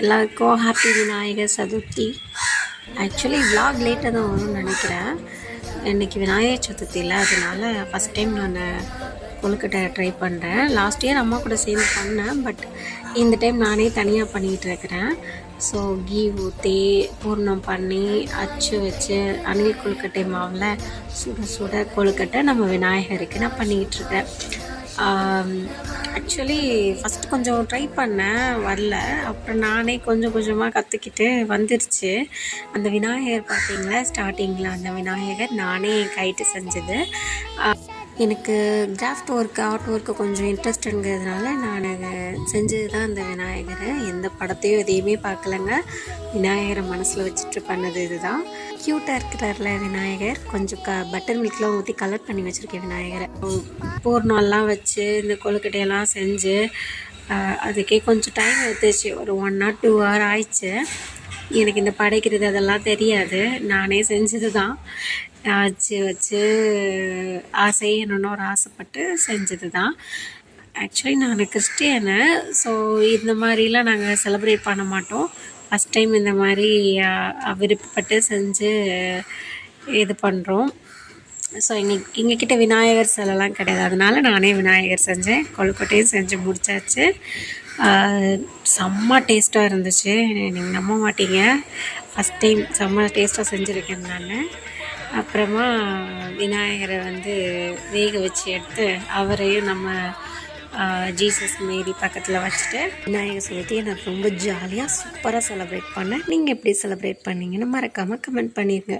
எல்லாருக்கும் happy Vinayagar Chathurthi actually vlog லேட்டாக தான் வரும்னு நினைக்கிறேன். இன்றைக்கி விநாயகர் சதுர்த்தி இல்லை அதனால ஃபஸ்ட் டைம் நான் கொழுக்கட்டை ட்ரை பண்ணுறேன் லாஸ்ட் இயர் அம்மா கூட சேர்ந்து பண்ணேன் பட் இந்த டைம் நானே தனியாக பண்ணிக்கிட்டு இருக்கிறேன். ஸோ கீ ஊற்றி பூர்ணம் பண்ணி அச்சு வச்சு அணில் கொழுக்கட்டை மாவில் சுட சுட கொழுக்கட்டை நம்ம விநாயகருக்கு நான் பண்ணிக்கிட்டு இருக்கேன். ஆக்சுவலி ஃபஸ்ட்டு கொஞ்சம் ட்ரை பண்ணேன் வரல. அப்புறம் நானே கொஞ்சம் கொஞ்சமாக கற்றுக்கிட்டு வந்துருச்சு. அந்த விநாயகர் பார்த்தீங்களா ஸ்டார்டிங்கில் அந்த விநாயகர் நானே கைட்டு செஞ்சது. எனக்கு கிராஃப்ட் ஒர்க் ஆர்ட் ஒர்க்கு கொஞ்சம் இன்ட்ரெஸ்ட்டுங்கிறதுனால நான் செஞ்சது தான் அந்த விநாயகர். எந்த படத்தையும் எதையுமே பார்க்கலங்க. விநாயகரை மனசில் வச்சுட்டு பண்ணது இதுதான். க்யூட்டாக இருக்கிறார்ல விநாயகர். கொஞ்சம் க பட்டர் மில்க்லாம் ஊற்றி கலர் பண்ணி வச்சுருக்கேன் விநாயகரை. போர் நாள்லாம் வச்சு இந்த கொழுக்கட்டையெல்லாம் செஞ்சு அதுக்கே கொஞ்சம் டைம் எடுத்துச்சு. ஒரு ஒன் ஆர் டூ ஹவர் ஆயிடுச்சு. எனக்கு இந்த படைக்கிறது அதெல்லாம் தெரியாது. நானே செஞ்சது தான் வச்சு வச்சு ஆ- செய்யணும்னு ஒரு ஆசைப்பட்டு செஞ்சது தான் ஆக்சுவலி நான் கிறிஸ்டியனு ஸோ இந்த மாதிரிலாம் நாங்கள் செலிப்ரேட் பண்ண மாட்டோம். ஃபஸ்ட் டைம் இந்த மாதிரி விருப்பப்பட்டு செஞ்சு இது பண்ணுறோம் ஸோ எங்கள் எங்ககிட்ட விநாயகர் சிலைலாம் கிடையாது. அதனால நானே விநாயகர் செஞ்சேன். கொழுக்கட்டையும் செஞ்சு முடிச்சாச்சு. செம்ம டேஸ்ட்டாக இருந்துச்சு. நீங்கள் நம்ப மாட்டீங்க. ஃபஸ்ட் டைம் செம்ம டேஸ்ட்டாக செஞ்சுருக்கேன் நான். அப்புறமா விநாயகரை வந்து வேக வச்சு எடுத்து அவரையும் நம்ம ஜீசஸ் மேரி பக்கத்தில் வச்சுட்டு விநாயகர் சதுர்த்தியை நான் ரொம்ப ஜாலியாக சூப்பராக செலிப்ரேட் பண்ணேன். நீங்கள் எப்படி செலிப்ரேட் பண்ணீங்கன்னு மறக்காமல் கமெண்ட் பண்ணிடுங்க